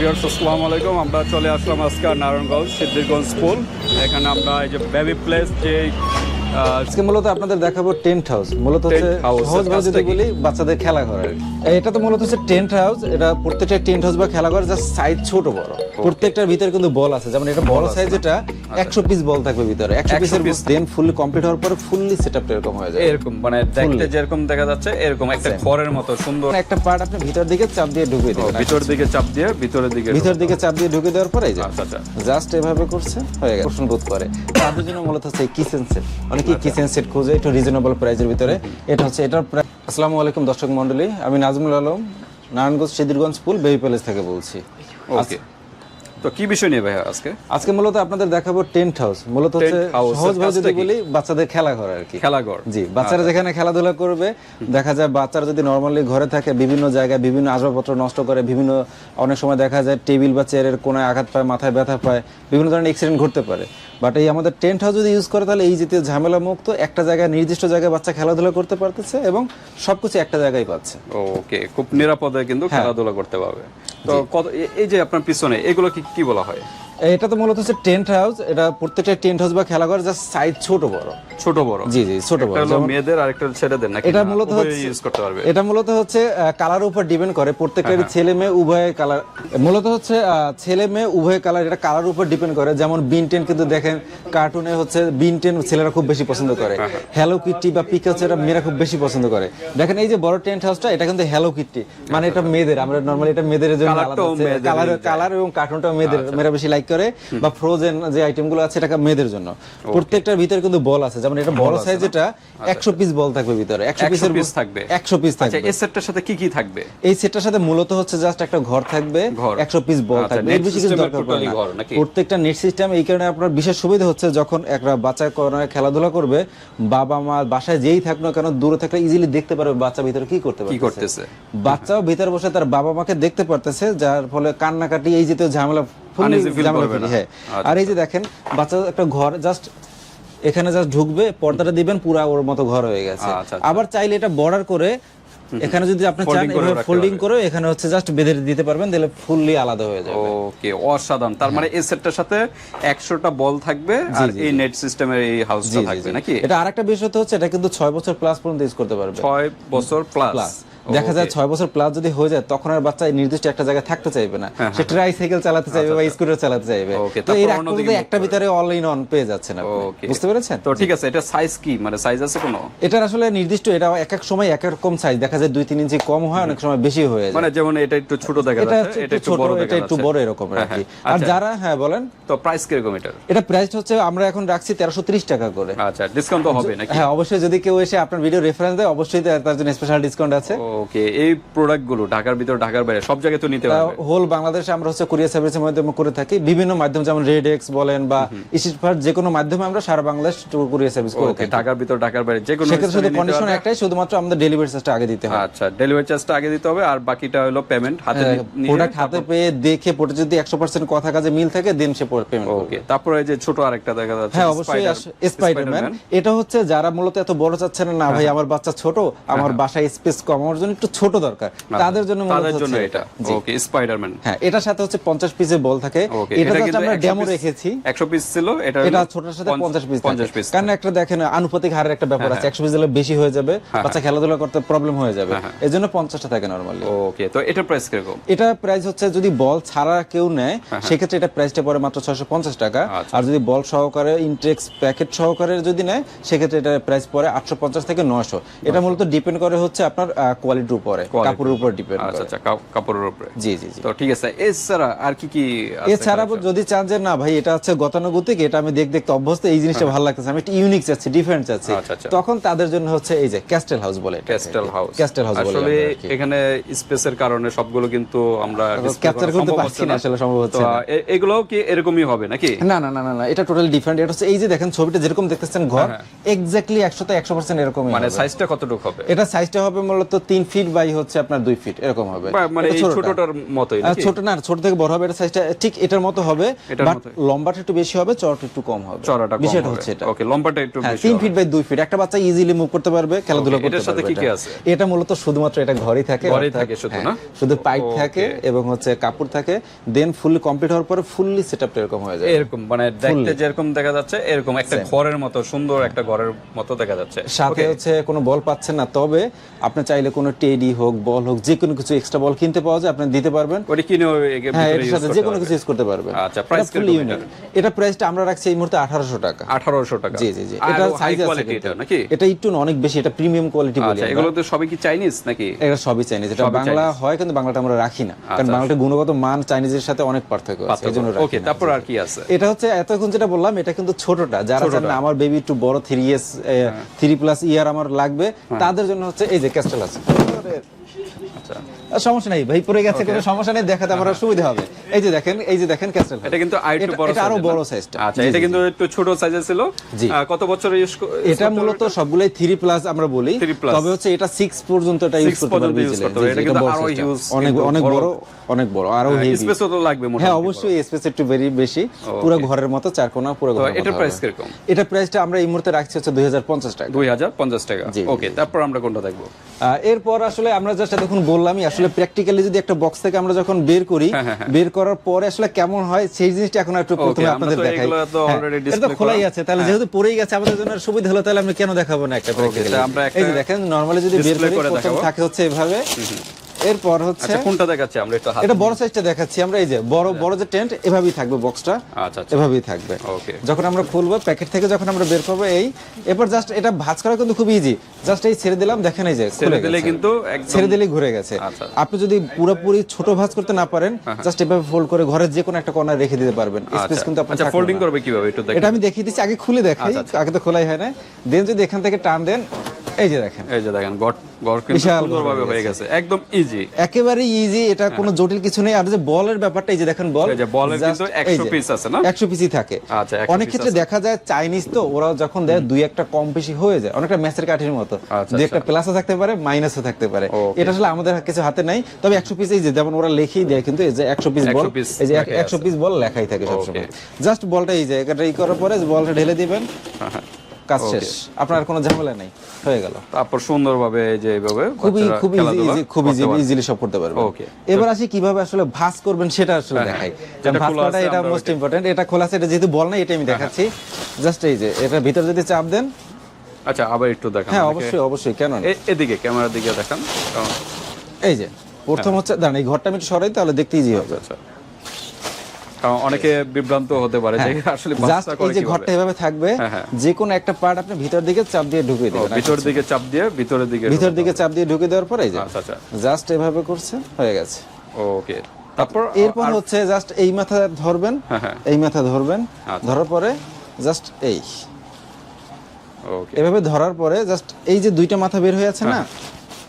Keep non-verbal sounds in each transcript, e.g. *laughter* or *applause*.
Viewers, আসসালামু আলাইকুম। আমরা চলে আসলাম আজকে নারায়ণগঞ্জ, সিদ্ধিরগঞ্জ স্কুল। এখানে আমরা এই যে বেবি প্লেস যে আজকে মূলত আপনাদের দেখাবো টেন্ট হাউস মূলত হচ্ছে Tent house, সহজ ভাবে যদি বলি বাচ্চাদের খেলা ঘর। এটা তো মূলত হচ্ছে টেন্ট হাউস এটা প্রত্যেকটা টেন্ট হাউস বা খেলা ঘর জাস্ট সাইজ ছোট বড়। প্রত্যেকটার ভিতরে কিন্তু বল আছে। যেমন এটা বড় সাইজ এটা একশো পিস বল থাকবে ভিতরে। একশো পিসের দেন ফুললি কমপ্লিট হওয়ার পরে ফুললি সেট আপটা এরকম হয়ে যায় এরকম মানে দেখতে যেরকম দেখা যাচ্ছে এরকম একটা ঘরের মতো সুন্দর। মানে একটা পার্ট আপনি ভিতর দিকে চাপ দিয়ে ঢুকিয়ে দিবেন। ভিতর দিকে চাপ দিয়ে ভিতরের দিকে ভিতর দিকে চাপ দিয়ে ঢুকে দেওয়ার পরে যে আচ্ছা আচ্ছা। জাস্ট এভাবে করছে হয়ে গেছে। প্রশ্ন বোধ করে। তাদের জন্য মূলত হচ্ছে কিচেন সেট অনেকে কিচেন সেট খোঁজে? একটু রিজনেবল প্রাইসের ভিতরে। এটা হচ্ছে, এটার আসসালামু আলাইকুম দর্শক মন্ডলী আমি নাজমুল আলম, নারায়ণগঞ্জ সিদ্ধিরগঞ্জ পুল বেবি প্যালেস থেকে বলছি। ওকে তো কি বিষয় নিয়ে আজকে? আজকে মূলত আপনাদের দেখাবো টেন্ট হাউস মূলত হচ্ছে যদি বলি বাচ্চাদের খেলা ঘর আর কি। খেলাঘর। জি বাচ্চারা যেখানে খেলাধুলা করবে দেখা যায় বাচ্চারা যদি নর্মালি ঘরে থাকে বিভিন্ন জায়গায় বিভিন্ন আসবাবপত্র নষ্ট করে বিভিন্ন অনেক সময় দেখা যায় টেবিল বা চেয়ারের কোনায় আঘাত পায় মাথায় ব্যথা পায় বিভিন্ন ধরনের অ্যাক্সিডেন্ট ঘটতে পারে। বাট এই আমাদের টেন্ট হাউস যদি ইউজ করে তাহলে এই জাতীয় ঝামেলা মুক্ত একটা জায়গায় নির্দিষ্ট জায়গায় বাচ্চা খেলাধুলা করতে পারতেছে এবং সবকিছু একটা জায়গায় পাচ্ছে। ওকে খুব নিরাপদে কিন্তু হ্যাঁ। খেলাধুলা করতে পারবে। তো এই যে আপনার পিছনে এগুলো কি কি বলা হয়? এটা তো মূলত হচ্ছে টেন্ট হাউস এটা প্রত্যেকটা টেন্ট হাউস বা খেলাঘর জাস্ট সাইজ ছোট বড়। ছোট বড়। জি জি ছোট বড়। একটা মেয়েদের আর একটা ছেলেদের নাকি এটা মূলত ইউজ করতে পারবে। এটা মূলত হচ্ছে কালার উপর ডিপেন্ড করে। প্রত্যেকটারই ছেলে মেয়ে উভয় কালার মূলত হচ্ছে ছেলে মেয়ে উভয় কালার এটা কালার উপর ডিপেন্ড করে। যেমন বিনটেন কিন্তু দেখেন কার্টুনে হচ্ছে বিনটেন ছেলেরা খুব বেশি পছন্দ করে। হ্যালো কিট্টি বা পিকাচু এটা মেয়েরা খুব বেশি পছন্দ করে। দেখেন এই যে বড় টেন্ট হাউসটা এটা কিন্তু হ্যালো কিট্টি মানে এটা মেয়েদের আমরা নর্মালি এটা মেয়েদের জন্য মেয়েদেরই কালার। কালার এবং কার্টুনটাও মেয়েদের মেয়েরা বেশি লাইক করে বা ফ্রোজেন যে আইটেমগুলো আছে এটা মেয়েদের জন্য। প্রত্যেকটার ভিতরে কিন্তু বল আছে। যেমন এটা বড় সাইজ এটা একশো পিস বল থাকবে ভিতরে। একশো 100 পিসের piece থাকবে। একশো পিস আচ্ছা থাকবে। এই সেটটার সাথে কি কি থাকবে? এই সেটটার সাথে মূলত হচ্ছে জাস্ট একটা ঘর থাকবে ঘর। একশো পিস বল আচ্ছা, থাকবে। এর বেশি কিছু দরকার পড়ে না। প্রত্যেকটা নেট সিস্টেম এই কারণে আপনার বিশেষ সুবিধা হচ্ছে যখন একটা বাচ্চা কোনায় খেলাধুলা করবে বাবা মা বাসায় যেই থাক না কেন দূরে থাকলে ইজিলি দেখতে পারবে বাচ্চা ভিতরে কি করতে কি করতেছে? বাচ্চাও ভিতরে বসে তার বাবা মাকে দেখতে পারতেছে যার ফলে কান্নাকাটি এই জাতীয় ঝামেলা হ্যাঁ। আচ্ছা। আর এই যে দেখেন বাচ্চা একটা ঘর জাস্ট এখানে জাস্ট ঢুকবে পর্দাটা দিবেন পুরা ওর মতো ঘর হয়ে গেছে। আচ্ছা, আচ্ছা। আবার চাইলে এটা বর্ডার করে এখানে যদি আপনি চান এভাবে ফোল্ডিং করে এখানে হচ্ছে জাস্ট বেঁধে দিতে পারবেন তাহলে ফুললি আলাদা হয়ে যাবে। ওকে অসাধারণ। তার মানে এই সেটটার সাথে একশোটা বল থাকবে আর এই নেট সিস্টেমের এই হাউসটা থাকবে নাকি? এটা আরেকটা বিষয় তো হচ্ছে এটা কিন্তু ছয় বছর প্লাস পর্যন্ত ইউজ করতে পারবে। ছয় বছর প্লাস প্লাস দেখা যায় ছয় বছর প্লাস যদি হয়ে যায় তখন আর বাচ্চা নির্দিষ্ট একটা জায়গায় থাকতে চাইবে না। সে ট্রাই সাইকেল চালাতে চাইবে বা স্কুটার চালাতে চাইবে। হ্যাঁ, তো এর একটা ভিতরে অল ইন অন পেয়ে যাচ্ছেন আপনি। বুঝতে পেরেছেন? তো ঠিক আছে এটা সাইজ কি? মানে সাইজ আছে কোনো? এটার আসলে নির্দিষ্ট এটা এক এক সময় এক এক রকম সাইজ দেখা যায় দুই তিন ইঞ্চি কম হয় অনেক সময় বেশি হয়ে যায়। মানে যেমন এটা একটু ছোট দেখা এটা যাচ্ছে এটা একটু বড় এটা একটু বড় এরকম আর হ্যাঁ, কি। হ্যাঁ। আর আচ্ছা। যারা হ্যাঁ বলেন। তো প্রাইস কীরকম এটার? এটা প্রাইস হচ্ছে আমরা এখন রাখছি তেরোশো ত্রিশ টাকা করে। আচ্ছা ডিসকাউন্ট তো হবে নাকি? হ্যাঁ অবশ্যই যদি কেউ এসে আপনার ভিডিও রেফারেন্স দেয় অবশ্যই তার জন্য স্পেশাল ডিসকাউন্ট আছে। ওকে এই প্রোডাক্টগুলো ঢাকার ভিতর ঢাকার বাইরে সব জায়গায় তো নিতে পারবে। হোল বাংলাদেশে আমরা হচ্ছে কুরিয়ার সার্ভিসের মাধ্যমে করে থাকি। বিভিন্ন মাধ্যম যেমন রেড এক্স বলেন বা ইস্টফার যে কোনো মাধ্যমে আমরা সারা বাংলাদেশ কুরিয়ার সার্ভিস করে থাকি। ঢাকার ভিতর ঢাকার বাইরে যে কোনো সেক্ষেত্রে শুধু কন্ডিশন একটাই শুধুমাত্র আমাদের ডেলিভারি চার্জটা আগে দিতে হয় আচ্ছা ডেলিভারি চার্জটা আগে দিতে হবে আর বাকিটা হলো পেমেন্ট হাতে প্রোডাক্ট হাতে পেয়ে দেখে পড়ে যদি একশো পার্সেন্ট কথা কাজে মিল থাকে দেন সে পেমেন্ট ওকে তারপরে এই যে ছোট আরেকটা দেখা যাচ্ছে হ্যাঁ অবশ্যই স্পাইডারম্যান এটা হচ্ছে যারা মূলত এত বড় চাচ্ছেন না না হ্যাঁ, ভাই আমার বাচ্চা ছোট আমার বাসায় স্পেস কম আমার জন্য একটু ছোট দরকার। তাদের জন্য আচ্ছা, তাদের জন্য এটা। ওকে স্পাইডারম্যান হ্যাঁ এটার সাথে হচ্ছে পঞ্চাশ পিসের বল থাকে। এটা জাস্ট আমরা ডেমো রেখেছি। 100 পিস ছিল এটা এটা ছোটর সাথে পঞ্চ- পঞ্চাশ পিস 50 পিস কারণ একটা দেখেন আনুপাতিক হারের একটা ব্যাপার হ্যাঁ, আছে। একশো পিস দিলে বেশি হয়ে যাবে বাচ্চা খেলাধুলা করতে প্রবলেম হয়ে যাবে। হ্যাঁ, এই জন্য পঞ্চাশটা থাকে নর্মালি ওকে তো এটার প্রাইস কীরকম? এটা প্রাইস হচ্ছে যদি বল ছাড়া কেউ নেয় সেক্ষেত্রে এটা প্রাইসটা পড়ে মাত্র ছয়শো পঞ্চাশ টাকা। হ্যাঁ, আচ্ছা। আর যদি বল সহকারে ইনটেক্স প্যাকেট সহকারে যদি নেয় সেক্ষেত্রে এটা প্রাইস পড়ে আটশো পঞ্চাশ থেকে নয়শো। এটা মূলত ডিপেন্ড করে হচ্ছে আপনার কোয়ালিটির উপরে কাপড়ের উপর ডিপেন্ড আচ্ছা করে। আচ্ছা কাপড়ের উপরে। জি জি জি। তো ঠিক আছে এছাড়া আর কি কি এছাড়া যদি চান যে না ভাই এটা হচ্ছে গতানুগতিক এটা আমি দেখ দেখতে অভ্যস্ত এই জিনিসটা ভালো লাগতেছে আমি একটা ইউনিক চাচ্ছি ডিফারেন্ট চাচ্ছি। হ্যাঁ। আচ্ছা, আচ্ছা। তখন তাদের জন্য হচ্ছে এই যে ক্যাস্টেল হাউস বলে ক্যাস্টেল হাউস ক্যাস্টেল হাউস বলে আসলে। এখানে স্পেসের কারণে সবগুলো কিন্তু আমরা করা করতে পারছি না, আসলে সম্ভব হচ্ছে না। এ- এগুলোও কি এরকমই হবে নাকি? না না না না এটা টোটালি ডিফারেন্ট এটা হচ্ছে এই যে দেখেন ছবিটা যেরকম দেখতেছেন ঘর হ্যাঁ, এক্স্যাক্টলি একশো তো একশো পার্সেন্ট এরকমই মানে। সাইজটা কতটুকু হবে? এটা সাইজটা হবে মূলত তিন তিন ফিট বাই হচ্ছে আপনার দুই ফিট এরকম হবে। মানে। ছোটটার মতোই ছোট না ছোট থেকে বড় হবে এটা সাইজটা ঠিক এটার মতো হবে বাট লম্বাটা একটু বেশি হবে চড়টা একটু কম হবে। চড়াটা বিষয়টা হচ্ছে এটা। ওকে লম্বাটা একটু হ্যাঁ বেশি তিন ফিট বাই দুই ফিট একটা বাচ্চা ইজিলি মুভ করতে পারবে খেলাধুলা করতে এটার সাথে কি কি আছে? এটা মূলত শুধুমাত্র এটা ঘরই থাকে ঘরেই থাকে শুধু, হ্যাঁ, না? শুধু পাইপ থাকে এবং হচ্ছে কাপড় থাকে দেন ফুললি কমপ্লিট হওয়ার পরে ফুললি সেটআপটা এরকম হয়ে যায়। এরকম মানে দেখতে যেরকম দেখা যাচ্ছে এরকম একটা ঘরের মতো সুন্দর একটা ঘরের মতো দেখা যাচ্ছে। সাথে হচ্ছে কোনো বল পাচ্ছেন না তবে আপনি চাইলে কোনো টেডি হোক বল হোক যে কোনো কিছু এক্সট্রা বল কিনতে পাওয়া যায় আপনি দিতে পারবেন। ওটা কিনে এর হ্যাঁ use সাথে যে কোনো কিছু ইউজ করতে পারবেন। আচ্ছা, price ফুল ইউনিক এটা? প্রাইসটা আমরা রাখছি এই মুহূর্তে আঠারোশো টাকা। 1800 টাকা। জি জি জি। এটা সাইজ আছে এটা নাকি? এটা একটু অনেক বেশি এটা প্রিমিয়াম কোয়ালিটি বলি আচ্ছা এগুলো তো সবই কি চাইনিজ নাকি? এটা সবই চাইনিজ এটা বাংলা হয় কিন্তু বাংলাটা আমরা রাখি না। কারণ আচ্ছা। বাংলাটা গুণগত মান চাইনিজের সাথে অনেক পার্থক্য আছে এই জন্য রাখি ওকে তারপর আর কি আছে? এটা হচ্ছে এতক্ষণ যেটা বললাম এটা কিন্তু ছোটটা। যারা চান না, আমার বেবি একটু বড় থ্রি ইয়ার্স হ্যাঁ। থ্রি প্লাস ইয়ার আমার লাগবে তাদের জন্য হচ্ছে এই যে ক্যাস্টেল আছে। আচ্ছা আর সমস্যা নেই ভাই পড়ে গেছে কোনো সমস্যা নেই দেখাতে আমার সুবিধা হবে। এই যে দেখেন এই যে দেখেন ক্যাস্টেল এটা কিন্তু বড় এটা আরও? বড় সাইজটা আচ্ছা এটা কিন্তু একটু ছোট ছিল। কত বছর ইউজ এটা মূলত সবগুলাই থ্রি প্লাস আমরা বলি। 3 তবে হচ্ছে এটা সিক্স পর্যন্ত এটা ইউজ করতে পারবে এটা কিন্তু আরও huge, অনেক অনেক বড়। অনেক বড় আরও স্পেসও তো লাগবে হ্যাঁ অবশ্যই স্পেস একটু ভেরি বেশি। পুরো ঘরের মতো চার কোণা পুরো তো ঘরের এটার প্রাইস। কীরকম? এটা প্রাইসটা আমরা এই মুহূর্তে রাখছি হচ্ছে দুই হাজার পঞ্চাশ টাকা। দুই হাজার পঞ্চাশ টাকা। ওকে তারপর আমরা কোনটা দেখব? এরপর আসলে আমরা জাস্ট এতক্ষণ বললামই আসলে প্র্যাকটিক্যালি যদি একটা বক্স থেকে আমরা যখন বের করি হ্যাঁ, হ্যাঁ, হ্যাঁ। বের করার পরে আসলে কেমন হয় সেই জিনিসটা এখন একটু প্রথমে আপনাদের দেখাই। এটা তো খোলাই আছে তাহলে যেহেতু পড়েই গেছে আমাদের জন্য সুবিধা হলো তাহলে আমরা কেন দেখাবো না একটা একটা এই দেখেন নরমালি যদি বের করি থাকে হচ্ছে এভাবে। এরপর হচ্ছে আচ্ছা কোনটা দেখাচ্ছে? আমরা একটু হাত এটা বড় সাইজটা দেখাচ্ছি। আমরা এই যে বড় বড় যে টেন্ট এভাবেই থাকবে বক্সটা আচ্ছা আচ্ছা। এভাবেই থাকবে। ওকে যখন আমরা খুলবো প্যাকেট থেকে যখন আমরা বের করব এই এরপর জাস্ট এটা ভাঁজ করা কিন্তু খুব ইজি জাস্ট এই ছেড়ে দিলাম দেখেন এই যে ছেড়ে দিলে কিন্তু ছেড়ে দিলেই ঘুরে গেছে। আচ্ছা। আপনি যদি পুরোপুরি ছোট ভাঁজ করতে না পারেন জাস্ট এভাবে ফোল্ড করে ঘরের যে কোনো একটা কর্নার রেখে দিতে পারবেন। স্পেস আচ্ছা কিন্তু আপনার আচ্ছা ফোল্ডিং করবে কীভাবে? একটু দেখেন। এটা আমি দেখিয়ে দিচ্ছি আগে খুলে দেখাই আচ্ছা, আগে তো খোলাই হয় না দেন যদি এখান থেকে টান দেন এই যে দেখেন। এই যে দেখেন গড় গড় কিন্তু সুন্দরভাবে হয়ে গেছে একদম ইজি একেবারে ইজি এটা কোনো জটিল কিছু নেই। আর যে বলের ব্যাপারটা এই যে দেখেন বল এই যে বলের কিন্তু 100 piece আছে না? একশো পিসই থাকে। আচ্ছা, অনেক ক্ষেত্রে দেখা যায় চাইনিজ তো ওরা যখন দেয় দুই একটা কম বেশি হয়ে যায়। অনেকটা ম্যাচের কাঠির মতো। আচ্ছা, দুই একটা প্লাসও থাকতে পারে মাইনাসও থাকতে পারে। এটা আসলে আমাদের কিছু হাতে নাই। তবে একশো পিস এই যে যেমন ওরা লেখেই দেয় কিন্তু এই যে একশো পিস 100 বল এই যে লেখাই একশো আছে। পিস বল লেখাই থাকে সবসময়. জাস্ট বলটা এই যে এটা ই করার পরে বলটা ঢেলে দিবেন। হ্যাঁ, কাজ শেষ। আপনার কোনো ঝামেলা নেই। হয়ে গেল। তারপর সুন্দরভাবে যে এইভাবে খুবই খুবই ইজি খুব করতে ইজিলি সব করতে পারবে. এবার আসি কীভাবে আসলে ভাঁজ করবেন সেটা আসলে হ্যাঁ, দেখাই। হ্যাঁ। আছে এটা মোস্ট ইম্পর্টেন্ট এটা খোলা আছে এটা যেহেতু বল না এটা আমি দেখাচ্ছি। জাস্ট এই যে এটা ভিতর যদি চাপ দেন। আচ্ছা আবার একটু দেখান হ্যাঁ অবশ্যই অবশ্যই কেন এদিকে ক্যামেরার দিকে দেখান। এই যে প্রথম হচ্ছে দাঁড়ান এই ঘরটা আমি একটু সরাই তাহলে দেখতে ইজি হবে। আচ্ছা। কারণ অনেকে বিভ্রান্ত হতে পারে যে *laughs* আসলে জাস্ট বাচ্চা এই করে যে ঘরটা এভাবে থাকবে হ্যাঁ, হ্যাঁ। যে কোনো একটা পার্ট আপনি ভিতর দিকে চাপ দিয়ে ঢুকিয়ে ও, দেবেন ভিতর দিকে চাপ দিয়ে ভিতরের দিকে ভিতর দিকে চাপ দিয়ে ঢুকিয়ে দেওয়ার পরে এই যে আচ্ছা আচ্ছা। জাস্ট এভাবে করছে হয়ে গেছে। ওকে। তারপর এরপর হচ্ছে জাস্ট এই মাথা ধরবেন হ্যাঁ, হ্যাঁ। এই মাথা ধরবেন আচ্ছা। ধরার পরে জাস্ট এই। ওকে। এভাবে ধরার পরে জাস্ট এই যে দুইটা মাথা বের হয়ে আছে হ্যাঁ। না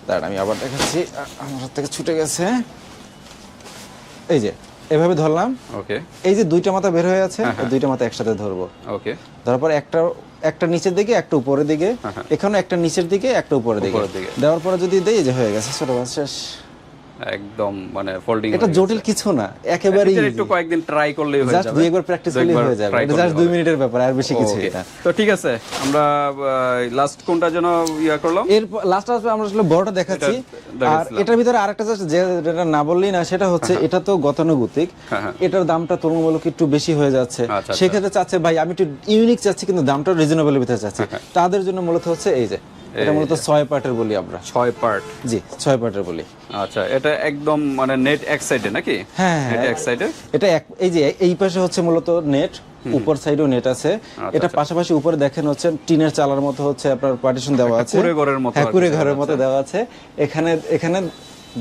দাঁড়ান আমি আবার দেখাচ্ছি। আমার হাত থেকে ছুটে গেছে। এই যে এভাবে ধরলাম। ওকে এই যে দুইটা মাথা বের হয়ে আছে হ্যাঁ, দুইটা মাথা একসাথে ধরবো। ওকে ধরার পর একটা একটা নিচের দিকে একটা উপরের দিকে। হ্যাঁ, হ্যাঁ। এখানে একটা নিচের দিকে একটা উপরের দিকে। দেওয়ার পরে যদি দেই যে হয়ে গেছে ছোট বাস শেষ। একদম মানে ফোল্ডিং এটা জটিল কিছু না একেবারে একটু কয়েকদিন ট্রাই করলেই হয়ে জাস্ট যাবে। দুই একবার প্র্যাকটিস করলেই হয়ে যাবে এটা জাস্ট দুই হবে। মিনিটের ব্যাপার আর বেশি কিছু. এটা। তো ঠিক আছে আমরা লাস্ট কোনটা যেন ইয়া করলাম? এর লাস্ট আসবে আমরা আসলে বড়টা দেখাচ্ছি। আর এটার ভিতরে আরেকটা জাস্ট যেটা না বললেই না সেটা হচ্ছে এটা তো গতানুগতিক। হ্যাঁ, হ্যাঁ। এটার দামটা তুলনামূলক একটু বেশি হয়ে যাচ্ছে। আচ্ছা, আচ্ছা। সেক্ষেত্রে চাচ্ছে ভাই আমি একটু ইউনিক চাচ্ছি কিন্তু দামটা রিজনেবল ভিতরে চাচ্ছি। হ্যাঁ, তাদের জন্য মূলত হচ্ছে এই যে এটা মূলত ছয় পার্টের বলি আমরা। ছয় পার্ট জি ছয় পার্টের বলি। আচ্ছা এটা একদম মানে নেট এক সাইডে নাকি? হ্যাঁ, নেট হ্যাঁ। এক সাইডে এটা এই যে এই পাশে হচ্ছে মূলত নেট উপর সাইডেও নেট আছে। আচ্ছা, এটা পাশাপাশি উপরে দেখেন হচ্ছে টিনের চালার মতো হচ্ছে আপনার পার্টিশন দেওয়া আছে। কুড়ে ঘরের মতো হ্যাঁ কুড়ে ঘরের মতো দেওয়া আছে। এখানে এখানে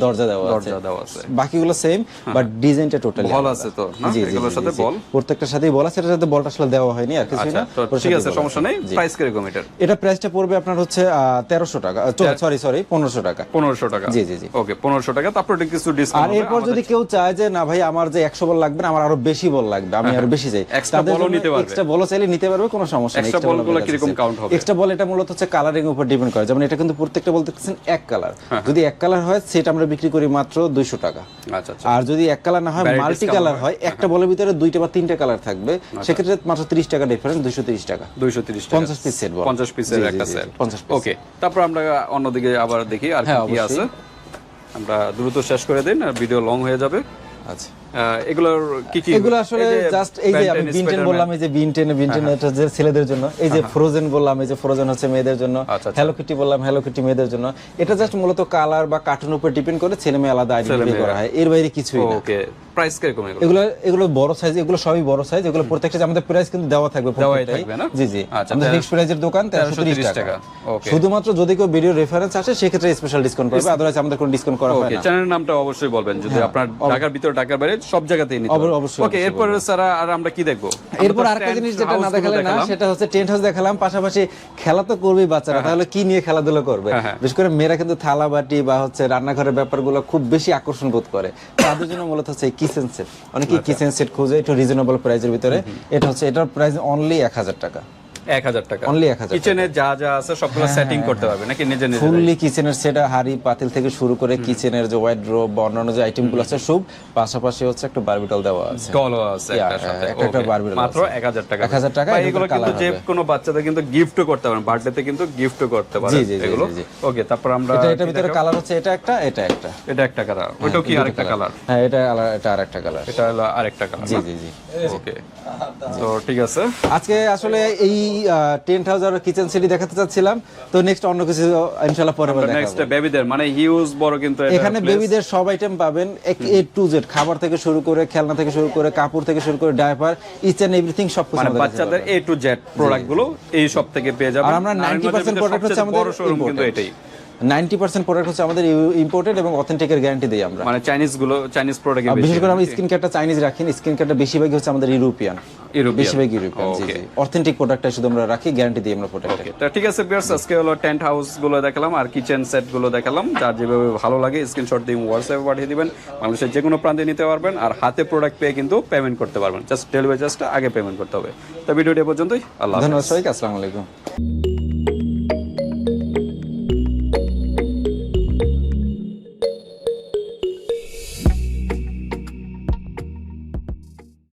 দরজা দেওয়া আছে। দরজা দেওয়া আছে। বাকিগুলো সেম বাট ডিজাইনটা টোটালি বল আছে তো না এগুলোর সাথে বল? প্রত্যেকটার সাথেই বল আছে এটার সাথে বলটা আসলে দেওয়া হয়নি আর কিছু আচ্ছা না। ঠিক আছে সমস্যা নেই। প্রাইস কীরকম এটার এটা প্রাইসটা পড়বে আপনার হচ্ছে তেরোশো টাকা সরি সরি পনেরোশো টাকা। পনেরোশো টাকা। জি, জি, জি। ওকে পনেরোশো টাকা তারপর কিছু আর এরপর যদি কেউ চায় যে না ভাই আমার যে একশো বল লাগবে না আমার আরও বেশি বল লাগবে আমি আরও বেশি চাই। Extra বলও নিতে পারবে। এক্সট্রা চাইলে নিতে পারবে কোনো সমস্যা নেই Extra বলগুলো কীরকম count হবে? এক্সট্রা বল এটা মূলত হচ্ছে কালারিং উপর ডিপেন্ড করে যেমন এটা কিন্তু প্রত্যেকটা বলতে দেখছেন এক কালার হ্যাঁ, যদি এক কালার হয় সেটা আমরা বিক্রি করি মাত্র দুইশো টাকা। আচ্ছা আচ্ছা। আর যদি এক কালার না হয় মাল্টি কালার হয়। একটা বলের ভিতরে দুইটা বা তিনটা কালার থাকবে। সেক্ষেত্রে মাত্র ত্রিশ টাকা ডিফারেন্স দুইশো তিরিশ টাকা। দুইশো তিরিশ পঞ্চাশ পিস সেট পঞ্চাশ পিস একটা সেট 50 ওকে তারপর আমরা অন্যদিকে আবার দেখি আর কি হ্যাঁ, আছে। আমরা দ্রুত শেষ করে দিন আর ভিডিও লং হয়ে যাবে। আচ্ছা। এগুলোর কি কি এগুলো আসলে জাস্ট এই যে আমি বিনটেন বললাম এই যে বিনটেন বিনটেন এটা যে ছেলেদের জন্য এই যে ফ্রোজেন বললাম এই যে ফ্রোজেন হচ্ছে মেয়েদের জন্য হ্যাঁ, আচ্ছা, আচ্ছা। হ্যালো কিটি বললাম হ্যালো কিটি মেয়েদের জন্য। এটা জাস্ট মূলত কালার বা কার্টুন উপর ডিপেন্ড করে ছেলে মেয়ে আলাদা আইডেন্টিফাই করা হয়। এর বাইরে কিছুই না। ওকে প্রাইস কীরকম এগুলো? এগুলো এগুলো বড় সাইজ এগুলো সবই বড় সাইজ এগুলো প্রত্যেকটা আমাদের প্রাইস কিন্তু দেওয়া থাকবে দেওয়াই প্রত্যেকটাই। থাকবে না? জি জি। আচ্ছা, আমাদের তেরোশো- ফিক্স প্রাইজের দোকান 1330 1330 টাকা। শুধুমাত্র যদি কেউ ভিডিও রেফারেন্স আসে সেক্ষেত্রে স্পেশাল ডিসকাউন্ট পাবে। আদারওয়াইজ আমাদের কোনো ডিসকাউন্ট করা হয় ওকে না চ্যানেলের নামটা অবশ্যই বলবেন। যদি আপনার ঢাকার ভিতরে ঢাকার বাইরে সব জায়গাতেই নিতে অবশ্যই, ওকে এরপর স্যার আর আমরা কি দেখব? এরপর আরেকটা জিনিস যেটা না দেখালে না সেটা হচ্ছে টেন্ট হাউস দেখালাম। পাশাপাশি খেলা তো করবেই বাচ্চারা তাহলে কি নিয়ে খেলাধুলা করবে? হ্যাঁ, হ্যাঁ। বিশেষ করে মেয়েরা কিন্তু থালা বাটি বা হচ্ছে রান্নাঘরের ব্যাপারগুলো খুব বেশি আকর্ষণ বোধ করে। তাদের জন্য মূলত হচ্ছে কিচেন সেট অনেকে। কিচেন সেট খুঁজে একটু রিজনেবল প্রাইসের ভিতরে। এটা হচ্ছে এটার প্রাইস অনলি এক হাজার টাকা। এক হাজার টাকা। Only 1000 টাকা। কিচেনে যা যা আছে সবগুলো সেটিং করতে পারবে নাকি নিজে নিজে ফুললি কিচেনের সেট হাড়ি পাতিল থেকে শুরু করে কিচেনের যে ওয়াইড ড্রপ বা অন্যান্য যে আইটেমগুলো আছে সব পাশাপাশি হচ্ছে একটা বারবিটল দেওয়া আছে। ডলও আছে Yeah, একটার সাথে। একটা- একটা Okay, মাত্র আছে। 1000 টাকা। 1000 টাকা, এগুলো কিন্তু যে কোনো বাচ্চাদের কিন্তু গিফটও করতে পারেন বার্থডেতে কিন্তু গিফটও করতে পারেন জি, জি, জি, এগুলো। জি, জি। ওকে তারপর আমরা এটা এটার ভিতরে কালার হচ্ছে এটা একটা এটা একটা। এটা একটা কালার কি আরেকটা কালার হ্যাঁ এটা এটা আরেকটা কালার এটা হলো আরেকটা কালার জি জি জি। ওকে তো ঠিক আছে। আজকে আসলে এই টেন্ট হাউস আর কিচেন সিটি দেখাতে চাচ্ছিলাম। তো নেক্সট অন্য কিছু ইনশাআল্লাহ পরে বার নেক্সট বেবিদের মানে হিউজ বড় কিন্তু এখানে বেবিদের সব আইটেম পাবেন এ টু জেড খাবার থেকে শুরু করে খেলনা থেকে শুরু করে কাপড় থেকে শুরু করে ডায়াপার ইচ এন্ড এভরিথিং সব কিছু মানে বাচ্চাদের এ টু জেড প্রোডাক্টগুলো এই সব থেকে পেয়ে যাবেন। আর আমরা 90% প্রোডাক্ট হচ্ছে আমাদের বড় শোরুম কিন্তু imported। এটাই 90% প্রোডাক্ট হচ্ছে আমাদের ইম্পোর্টেড এবং অথেন্টিকের গ্যারান্টি দিই আমরা। মানে চাইনিজগুলো চাইনিজ প্রোডাক্ট বিশেষ করে আমরা স্কিন কেয়ারটা চাইনিজ রাখি স্কিন কেয়ারটা বেশিরভাগই হচ্ছে আমাদের ইউরোপিয়ান। বেশিরভাগ ইউরোপিয়ান জি অথেন্টিক প্রোডাক্টটা শুধু আমরা রাখি গ্যারান্টি দিই আমরা প্রোডাক্টে তো ঠিক আছে বিয়ার্স আজকে হলো টেন্ট হাউসগুলো দেখালাম আর কিচেন সেটগুলো দেখালাম। যার যেভাবে ভালো লাগে স্ক্রিনশট দিয়ে হোয়াটসঅ্যাপে পাঠিয়ে দিবেন। বাংলাদেশের যে কোনো প্রান্তে নিতে পারবেন আর হাতে প্রোডাক্ট পেয়ে কিন্তু পেমেন্ট করতে পারবেন। জাস্ট ডেলিভারি চার্জটা আগে পেমেন্ট করতে হবে। তো ভিডিওটি পর্যন্তই আল্লাহ। ধন্যবাদ সবাইকে আসসালামু আলাইকুম।